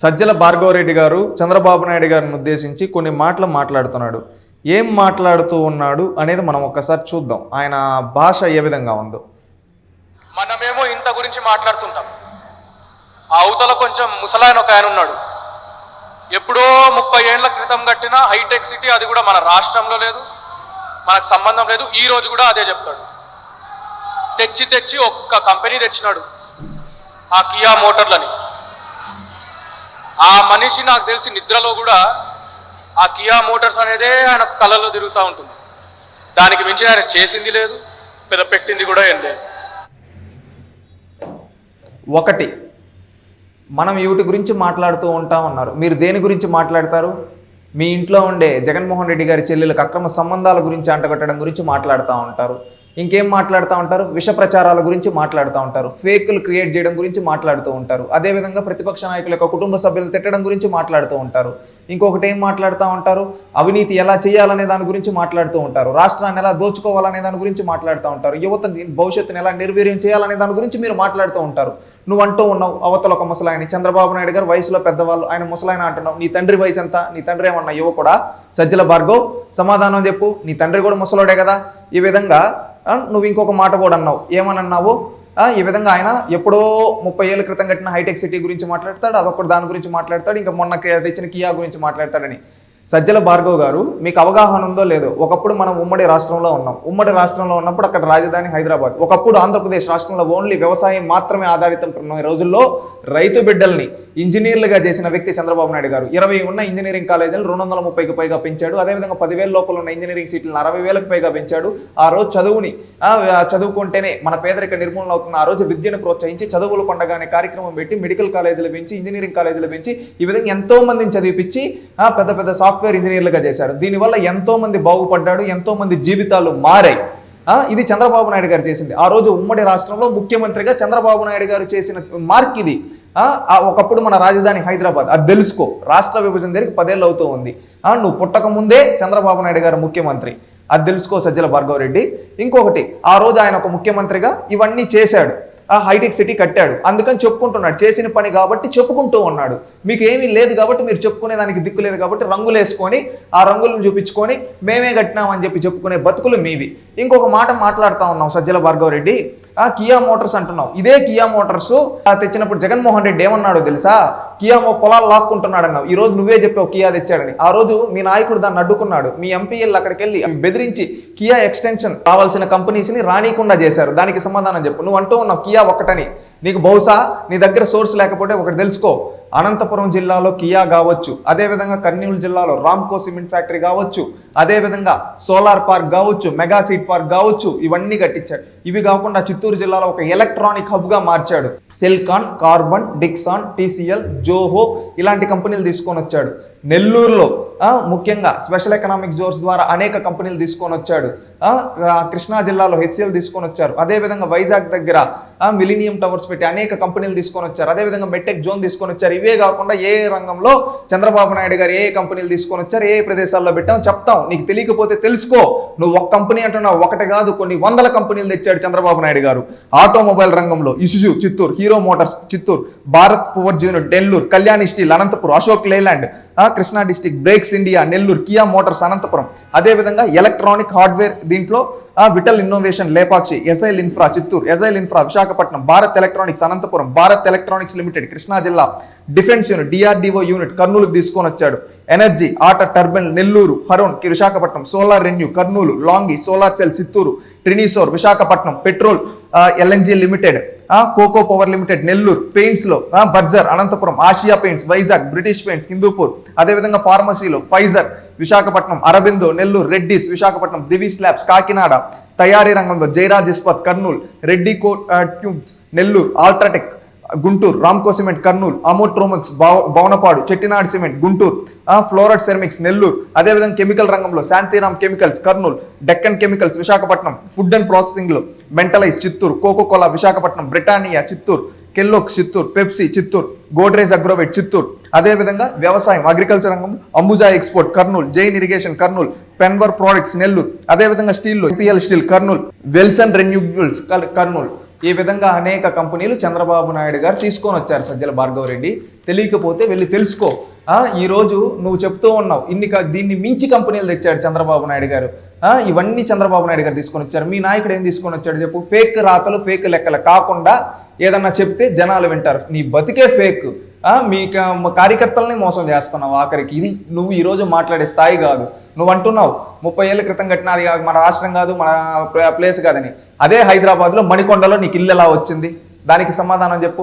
సజ్జల భార్గవరెడ్డి గారు చంద్రబాబు నాయుడు గారిని ఉద్దేశించి కొన్ని మాటలు మాట్లాడుతున్నాడు. ఏం మాట్లాడుతూ ఉన్నాడు అనేది మనం ఒక్కసారి చూద్దాం. ఆయన భాష ఏ విధంగా ఉందో. మనమేమో ఇంత గురించి మాట్లాడుతుంటాం. ఆ అవతల కొంచెం ముసలాయన ఒక ఆయన ఉన్నాడు. ఎప్పుడో ముప్పై ఏళ్ళ క్రితం కట్టిన హైటెక్ సిటీ అది కూడా మన రాష్ట్రంలో లేదు మనకు సంబంధం లేదు. ఈ రోజు కూడా అదే చెప్తాడు. తెచ్చి తెచ్చి ఒక్క కంపెనీ తెచ్చినాడు. ఆ కియా మోటార్లని. ఆ మనిషి నాకు తెలిసి నిద్రలో కూడా ఆ కియా మోటార్స్ అనేదే ఆయన కళ్ళలో తిరుగుతూ ఉంటుంది. దానికి మించి ఆయన చేసింది లేదు పెద్ద పెట్టింది కూడా ఏం లేదు. ఒకటి మనం వీటి గురించి మాట్లాడుతూ ఉంటాం అన్నారు. మీరు దేని గురించి మాట్లాడతారు? మీ ఇంట్లో ఉండే జగన్మోహన్ రెడ్డి గారి చెల్లెలకు అక్రమ సంబంధాల గురించి అంటగట్టడం గురించి మాట్లాడుతూ ఉంటారు. ఇంకేం మాట్లాడుతూ ఉంటారు? విష ప్రచారాల గురించి మాట్లాడుతూ ఉంటారు. ఫేకులు క్రియేట్ చేయడం గురించి మాట్లాడుతూ ఉంటారు. అదేవిధంగా ప్రతిపక్ష నాయకుల యొక్క కుటుంబ సభ్యులు తిట్టడం గురించి మాట్లాడుతూ ఉంటారు. ఇంకొకటి ఏం మాట్లాడుతూ ఉంటారు? అవినీతి ఎలా చేయాలనే దాని గురించి మాట్లాడుతూ ఉంటారు. రాష్ట్రాన్ని ఎలా దోచుకోవాలనే దాని గురించి మాట్లాడుతూ ఉంటారు. యువత భవిష్యత్తుని ఎలా నిర్వీర్యం చేయాలనే దాని గురించి మీరు మాట్లాడుతూ ఉంటారు. నువ్వు అంటూ ఉన్నావు అవతల ఒక ముసలాయన. చంద్రబాబు నాయుడు గారు వయసులో పెద్దవాళ్ళు ఆయన ముసలాయన అంటున్నావు. నీ తండ్రి వయసు ఎంత? నీ తండ్రి ఏమన్నా యువకుడా? సజ్జల భార్గవ్ సమాధానం చెప్పు. నీ తండ్రి కూడా ముసలోడే కదా? ఈ విధంగా నువ్వు ఇంకొక మాట కూడా అన్నావు. ఏమని అన్నావు ఈ విధంగా ఆయన ఎప్పుడో ముప్పై ఏళ్ళ క్రితం కట్టిన హైటెక్ సిటీ గురించి మాట్లాడతాడు అదొకటి దాని గురించి మాట్లాడతాడు ఇంకా మొన్న తెచ్చిన కియా గురించి మాట్లాడతాడని. సజ్జల భార్గవ్ గారు మీకు అవగాహన ఉందో లేదో ఒకప్పుడు మనం ఉమ్మడి రాష్ట్రంలో ఉన్నాం. ఉమ్మడి రాష్ట్రంలో ఉన్నప్పుడు అక్కడ రాజధాని హైదరాబాద్ ఒకప్పుడు ఆంధ్రప్రదేశ్ రాష్ట్రంలో ఓన్లీ వ్యవసాయం మాత్రమే ఆధారితం ఉన్న రోజుల్లో రైతు బిడ్డల్ని ఇంజనీర్లుగా చేసిన వ్యక్తి చంద్రబాబు నాయుడు గారు. ఇరవై ఉన్న ఇంజనీరింగ్ కాలేజీలు రెండు వందల ముప్పైకి పైగా పెంచాడు. అదేవిధంగా పదివేల లోపల ఉన్న ఇంజనీరింగ్ సీట్లను అరవై వేలకు పైగా పెంచాడు. ఆ రోజు చదువుని చదువుకుంటేనే మన పేదరిక నిర్మూలన అవుతున్న ఆ రోజు విద్యను ప్రోత్సహించి చదువులు పండగ అనే కార్యక్రమం పెట్టి మెడికల్ కాలేజీలు పెంచి ఇంజనీరింగ్ కాలేజీలు పెంచి ఈ విధంగా ఎంతో మందిని చదివిపించి పెద్ద పెద్ద సాఫ్ట్ సాఫ్ట్వేర్ ఇంజనీర్లుగా చేశారు. దీనివల్ల ఎంతోమంది బాగుపడ్డాడు ఎంతోమంది జీవితాలు మారాయి. ఇది చంద్రబాబు నాయుడు గారు చేసింది. ఆ రోజు ఉమ్మడి రాష్ట్రంలో ముఖ్యమంత్రిగా చంద్రబాబు నాయుడు గారు చేసిన మార్క్ ఇది. ఒకప్పుడు మన రాజధాని హైదరాబాద్. అది తెలుసుకో రాష్ట్ర విభజన జరిగి పదేళ్ళు అవుతూ ఉంది. నువ్వు పుట్టక ముందే చంద్రబాబు నాయుడు గారు ముఖ్యమంత్రి. అది తెలుసుకో సజ్జల భార్గవరెడ్డి. ఇంకొకటి ఆ రోజు ఆయన ఒక ముఖ్యమంత్రిగా ఇవన్నీ చేశాడు. ఆ హైటెక్ సిటీ కట్టాడు. అందుకని చెప్పుకుంటున్నాడు. చేసిన పని కాబట్టి చెప్పుకుంటూ ఉన్నాడు. మీకు ఏమీ లేదు కాబట్టి మీరు చెప్పుకునే దానికి దిక్కు లేదు కాబట్టి రంగులు వేసుకొని ఆ రంగులను చూపించుకొని మేమే కట్టినామని చెప్పి చెప్పుకునే బతుకులు మీవి. ఇంకొక మాట మాట్లాడుతూ ఉన్నాం సజ్జల భార్గవరెడ్డి ఆ కియా మోటార్స్ అంటున్నావు. ఇదే కియా మోటార్స్ తెచ్చినప్పుడు జగన్మోహన్ రెడ్డి ఏమన్నాడో తెలుసా? కియా మో పొలాలు లాక్కుంటున్నాడు అన్నావు ఈ రోజు నువ్వే చెప్పావు కియా తెచ్చాడని. ఆ రోజు మీ నాయకుడు దాన్ని అడ్డుకున్నాడు. మీ ఎంపీఎల్ అక్కడికి వెళ్ళి బెదిరించి కియా ఎక్స్టెన్షన్ కావాల్సిన కంపెనీస్ని రానియకుండా చేశారు. దానికి సమాధానం చెప్పు. నువ్వు అంటూ ఉన్నావు కియా ఒక్కటని. నీకు బహుశా నీ దగ్గర సోర్స్ లేకపోతే ఒకటి తెలుసుకో. అనంతపురం జిల్లాలో కియా కావచ్చు అదేవిధంగా కర్నూలు జిల్లాలో రామ్కో సిమెంట్ ఫ్యాక్టరీ కావచ్చు అదేవిధంగా సోలార్ పార్క్ కావచ్చు మెగా పార్క్ కావచ్చు ఇవన్నీ కట్టించాడు. ఇవి కాకుండా చిత్తూరు జిల్లాలో ఒక ఎలక్ట్రానిక్ హబ్గా మార్చాడు. Celkon carbon Dixon TCL Zoho ఇలాంటి కంపెనీలు తీసుకొని వచ్చాడు నెల్లూరులో ముఖ్యంగా స్పెషల్ ఎకనామిక్ జోన్స్ ద్వారా అనేక కంపెనీలు తీసుకొని వచ్చాడు. కృష్ణా జిల్లాలో హెచ్సిఎల్ తీసుకొని వచ్చారు. అదేవిధంగా వైజాగ్ దగ్గర మిలినియం మిలీనియం టవర్స్ పెట్టి అనేక కంపెనీలు తీసుకొని వచ్చారు. అదేవిధంగా మెట్టెక్ జోన్ తీసుకొని వచ్చారు. ఇవే కాకుండా ఏ రంగంలో చంద్రబాబు నాయుడు గారు ఏ కంపెనీలు తీసుకొని వచ్చారు ఏ ప్రదేశాల్లో పెట్టాం చెప్తాం. నీకు తెలియకపోతే తెలుసుకో. నువ్వు ఒక కంపెనీ అంటున్నావు ఒకటి కాదు కొన్ని వందల కంపెనీలు తెచ్చాడు చంద్రబాబు నాయుడు గారు. ఆటోమొబైల్ రంగంలో Isuzu Chittoor Hero Motors Chittoor Bharat power unit Nellore Kalyani Steel Anantapur Ashok Leyland Krishna district brake Brakes India Nellore Kia Motors Anantapur. అదేవిధంగా ఎలక్ట్రానిక్ హార్డ్వేర్ దీంట్లో vital innovation Lepakshi SIL infra Chittoor SIL infra Visakhapatnam Bharat Electronics Anantapur Bharat Electronics Limited Krishna జిల్లా defence unit DRDO unit కర్నూలుకు తీసుకొని వచ్చాడు. Energy ఆట turbine Nellore హరోన్ Visakhapatnam solar renew Kurnool Longi solar cell Chittoor ట్రినీసోర్ Visakhapatnam petrol LNG limited. Coco power limited Nellore పెయింట్స్లో Berger Anantapur Asia Paints Vizag British Paints Hindupur అదేవిధంగా ఫార్మసీలో Pfizer Visakhapatnam Aurobindo Nellore Reddy's Visakhapatnam Divi slabs Kakinada తయారీ రంగంలో Jayaraj Ispat Kurnool Reddy co tubes Nellore UltraTech Guntur Ramco cement Kurnool అమోట్రోమిక్స్ Bhavanapadu Chettinad cement Guntur ఫ్లోరట్ ceramics Nellore అదేవిధంగా chemical రంగంలో Shantiram chemicals Kurnool Deccan chemicals Visakhapatnam food and ప్రాసెసింగ్లో Mondelez Chittoor Coca Cola Visakhapatnam Britannia Chittoor Kellogg Chittoor Pepsi Chittoor Godrej Agrovet Chittoor అదేవిధంగా వ్యవసాయం agriculture రంగం Ambuja export Kurnool Jain irrigation Kurnool పెన్వర్ products Nellore అదేవిధంగా స్టీల్లో PL steel Kurnool Welspun renewables Kurnool ఈ విధంగా అనేక కంపెనీలు చంద్రబాబు నాయుడు గారు తీసుకొని వచ్చారు సజ్జల భార్గవ రెడ్డి. తెలియకపోతే వెళ్ళి తెలుసుకో. ఈరోజు నువ్వు చెప్తూ ఉన్నావు ఇన్ని దీన్ని మించి కంపెనీలు తెచ్చాడు చంద్రబాబు నాయుడు గారు. ఇవన్నీ చంద్రబాబు నాయుడు గారు తీసుకొని వచ్చారు. మీ నాయకుడు ఏం తీసుకొని వచ్చాడు చెప్పు? ఫేక్ రాతలు ఫేక్ లెక్కలు కాకుండా ఏదన్నా చెప్తే జనాలు వింటారు. నీ బతికే ఫేక్. మీ కార్యకర్తలని కార్యకర్తల్ని మోసం చేస్తున్నావు ఆఖరికి. ఇది నువ్వు ఈరోజు మాట్లాడే స్థాయి కాదు. నువ్వు అంటున్నావు ముప్పై ఏళ్ళ క్రితం కట్టిన అది కాదు, మన రాష్ట్రం కాదు మన ప్లేస్ కాదని. అదే హైదరాబాద్లో మణికొండలో నీకు ఇల్లు ఎలా వచ్చింది? దానికి సమాధానం చెప్పు.